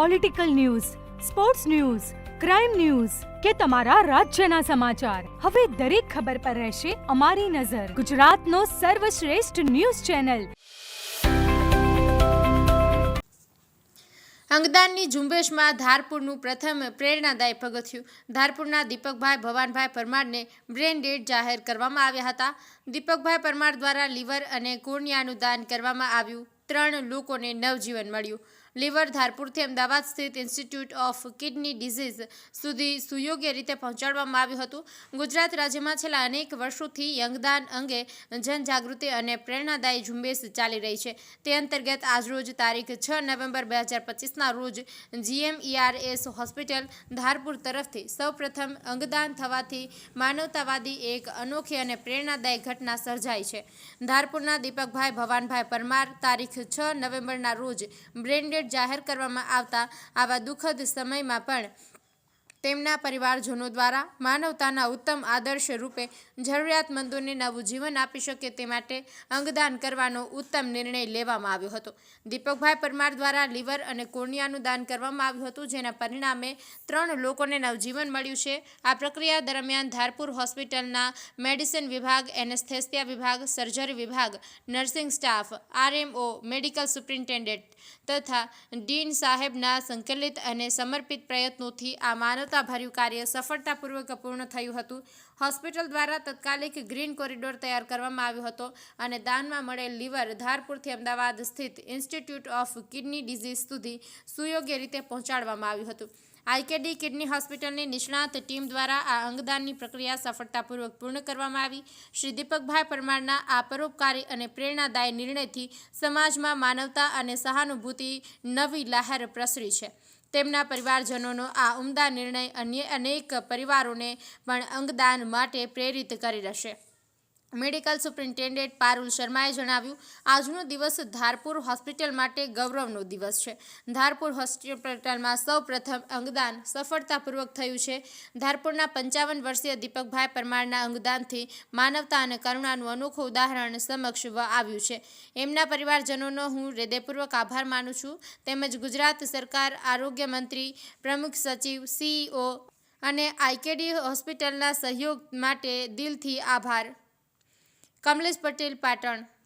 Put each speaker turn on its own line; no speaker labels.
Political news sports news crime news કે તમારા રાજ્યના સમાચાર. હવે દરેક ખબર પર રહેશે અમારી નજર. ગુજરાતનો સર્વશ્રેષ્ઠ ન્યૂઝ ચેનલ.
અંગદાનની ઝુંબેશમાં ધારપુરનું પ્રથમ પ્રેરણાદાયી પગથિયું. ધારપુરના દીપકભાઈ ભવાનભાઈ પરમારને બ્રેન ડેડ જાહેર કરવામાં આવ્યા હતા. દીપકભાઈ પરમાર દ્વારા લીવર અને કોર્નિયાનું દાન કરવામાં આવ્યું. ત્રણ લોકોને નવજીવન મળ્યું. લીવર ધારપુરથી અમદાવાદ સ્થિત ઇન્સ્ટિટ્યૂટ ઓફ કિડની ડિઝીઝ સુધી સુયોગ્ય રીતે પહોંચાડવામાં આવ્યું હતું. ગુજરાત રાજ્યમાં છેલ્લા અનેક વર્ષોથી યંગદાન અંગે જનજાગૃતિ અને પ્રેરણાદાયી ઝુંબેશ ચાલી રહી છે. તે અંતર્ગત આજરોજ તારીખ છ નવેમ્બર બે હજાર પચીસના રોજ જીએમઈઆરએસ હોસ્પિટલ ધારપુર તરફથી સૌપ્રથમ અંગદાન થવાથી માનવતાવાદી એક અનોખી અને પ્રેરણાદાયી ઘટના સર્જાઈ છે. ધારપુરના દીપકભાઈ ભવાનભાઈ પરમાર તારીખ છ નવેમ્બરના રોજ બ્રેન્ડેડ જાહેર કરવામાં આવતા આવા દુઃખદ સમયમાં પણ તેમના પરિવારજનો દ્વારા માનવતાના ઉત્તમ આદર્શ રૂપે જરૂરિયાતમંદોને નવું જીવન આપી શકે તે માટે અંગદાન કરવાનો ઉત્તમ નિર્ણય લેવામાં આવ્યો હતો. દીપકભાઈ પરમાર દ્વારા લીવર અને કોર્નિયાનું દાન કરવામાં આવ્યું હતું, જેના પરિણામે ત્રણ લોકોને નવજીવન મળ્યું છે. આ પ્રક્રિયા દરમિયાન ધારપુર હોસ્પિટલના મેડિસિન વિભાગ, એનેસ્થેસિયા વિભાગ, સર્જરી વિભાગ, nursing staff, RMO, medical superintendent તથા ડીન સાહેબના સંકલિત અને સમર્પિત પ્રયત્નોથી આ માનવતાભર્યું કાર્ય સફળતાપૂર્વક પૂર્ણ થયું હતું. હોસ્પિટલ દ્વારા તત્કાલિક ગ્રીન કોરિડોર તૈયાર કરવામાં આવ્યો હતો અને દાનમાં મળેલ લીવર ધારપુરથી અમદાવાદ સ્થિત ઇન્સ્ટિટ્યૂટ ઓફ કિડની ડિઝીઝ સુધી સુયોગ્ય રીતે પહોંચાડવામાં આવ્યું હતું. આઈકેડી કિડની હોસ્પિટલની નિષ્ણાત ટીમ દ્વારા આ અંગદાનની પ્રક્રિયા સફળતાપૂર્વક પૂર્ણ કરવામાં આવી. શ્રી દીપકભાઈ પરમારના આ પરોપકારી અને પ્રેરણાદાયી નિર્ણયથી સમાજમાં માનવતા અને સહાનુભૂતિ નવી લહેર પ્રસરી છે. તેમના પરિવારજનોનો આ ઉમદા નિર્ણય અન્ય અનેક પરિવારોને પણ અંગદાન માટે પ્રેરિત કરી રહેશે. મેડિકલ સુપ્રિન્ટેન્ડન્ટ પારુલ શર્માએ જણાવ્યું, આજનો દિવસ ધારપુર હોસ્પિટલ માટે ગૌરવનો દિવસ છે. ધારપુર હોસ્પિટલમાં સૌ પ્રથમ અંગદાન સફળતાપૂર્વક થયું છે. ધારપુરના પંચાવન વર્ષીય દીપકભાઈ પરમારના અંગદાનથી માનવતા અને કરુણાનું અનોખું ઉદાહરણ સમક્ષ આવ્યું છે. એમના પરિવારજનોનો હું હૃદયપૂર્વક આભાર માનું છું. તેમજ ગુજરાત સરકાર આરોગ્ય મંત્રી, પ્રમુખ સચિવ સીઈઓ અને આઈકેડી હોસ્પિટલના સહયોગ માટે દિલથી આભાર. કમલેશ પટેલ પાટણ